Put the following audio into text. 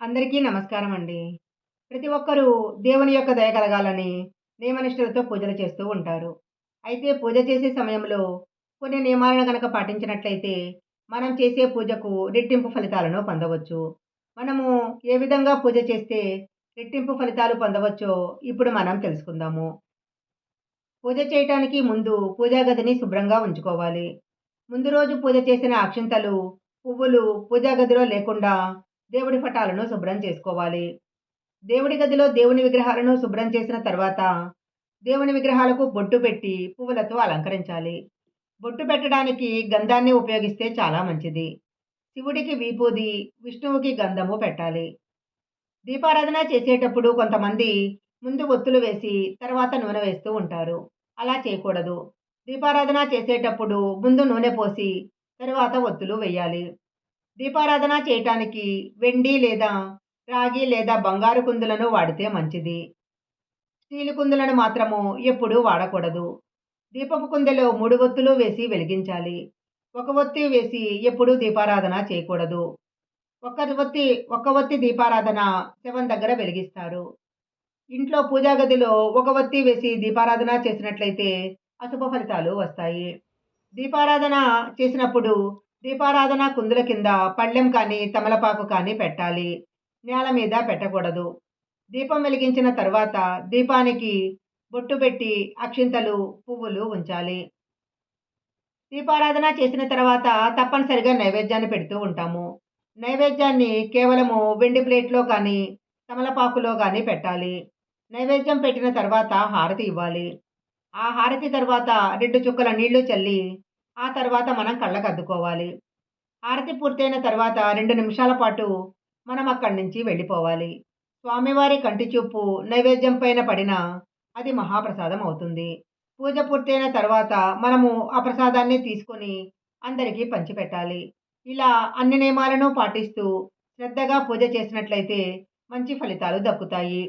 అందరికీ నమస్కారం అండి. ప్రతి ఒక్కరూ దేవుని యొక్క దయ కలగాలని నియమనిష్టలతో పూజలు చేస్తూ ఉంటారు. అయితే పూజ చేసే సమయంలో కొన్ని నియమాలను కనుక పాటించినట్లయితే మనం చేసే పూజకు రెట్టింపు ఫలితాలను పొందవచ్చు. మనము ఏ విధంగా పూజ చేస్తే రెట్టింపు ఫలితాలు పొందవచ్చో ఇప్పుడు మనం తెలుసుకుందాము. పూజ చేయటానికి ముందు పూజా గదిని శుభ్రంగా ఉంచుకోవాలి. ముందు రోజు పూజ చేసిన అక్షింతలు, పువ్వులు పూజా గదిలో లేకుండా దేవుడి పటాలను శుభ్రం చేసుకోవాలి. దేవుడి గదిలో దేవుని విగ్రహాలను శుభ్రం చేసిన తర్వాత దేవుని విగ్రహాలకు బొట్టు పెట్టి పువ్వులతో అలంకరించాలి. బొట్టు పెట్టడానికి గంధాన్ని ఉపయోగిస్తే చాలా మంచిది. శివుడికి వీపూది విష్ణువుకి గంధము పెట్టాలి. దీపారాధన చేసేటప్పుడు కొంతమంది ముందు ఒత్తులు వేసి తర్వాత నూనె వేస్తూ ఉంటారు. అలా చేయకూడదు. దీపారాధన చేసేటప్పుడు ముందు నూనె పోసి తరువాత ఒత్తులు వేయాలి. దీపారాధన చేయటానికి వెండి లేదా రాగి లేదా బంగారు కుందులను వాడితే మంచిది. స్టీలు కుందులను మాత్రము ఎప్పుడూ వాడకూడదు. దీపపు కుందెలో మూడు ఒత్తులు వేసి వెలిగించాలి. ఒక ఒత్తి వేసి ఎప్పుడూ దీపారాధన చేయకూడదు. ఒక్క ఒత్తి ఒక్క ఒత్తి దీపారాధన శవం దగ్గర వెలిగిస్తారు. ఇంట్లో పూజా గదిలో ఒక ఒత్తి వేసి దీపారాధన చేసినట్లయితే అశుభ ఫలితాలు వస్తాయి. దీపారాధన చేసినప్పుడు దీపారాధన కుందుల కింద పళ్ళెం కానీ తమలపాకు కానీ పెట్టాలి. నేల మీద పెట్టకూడదు. దీపం వెలిగించిన తర్వాత దీపానికి బొట్టు పెట్టి అక్షింతలు, పువ్వులు ఉంచాలి. దీపారాధన చేసిన తర్వాత తప్పనిసరిగా నైవేద్యాన్ని పెడుతూ ఉంటాము. నైవేద్యాన్ని కేవలము వెండి ప్లేట్‌లో కానీ, తమలపాకులో కానీ పెట్టాలి. నైవేద్యం పెట్టిన తర్వాత హారతి ఇవ్వాలి. ఆ హారతి తర్వాత రెండు చుక్కల నీళ్ళు చల్లి ఆ తర్వాత మనం కళ్ళకద్దుకోవాలి. హారతి పూర్తయిన తర్వాత రెండు నిమిషాల పాటు మనం అక్కడి నుంచి వెళ్ళిపోవాలి. స్వామివారి కంటి చూపు నైవేద్యం పైన పడినా అది మహాప్రసాదం అవుతుంది. పూజ పూర్తయిన తర్వాత మనము ఆ ప్రసాదాన్ని తీసుకొని అందరికీ పంచిపెట్టాలి. ఇలా అన్ని నియమాలను పాటిస్తూ శ్రద్ధగా పూజ చేసినట్లయితే మంచి ఫలితాలు దక్కుతాయి.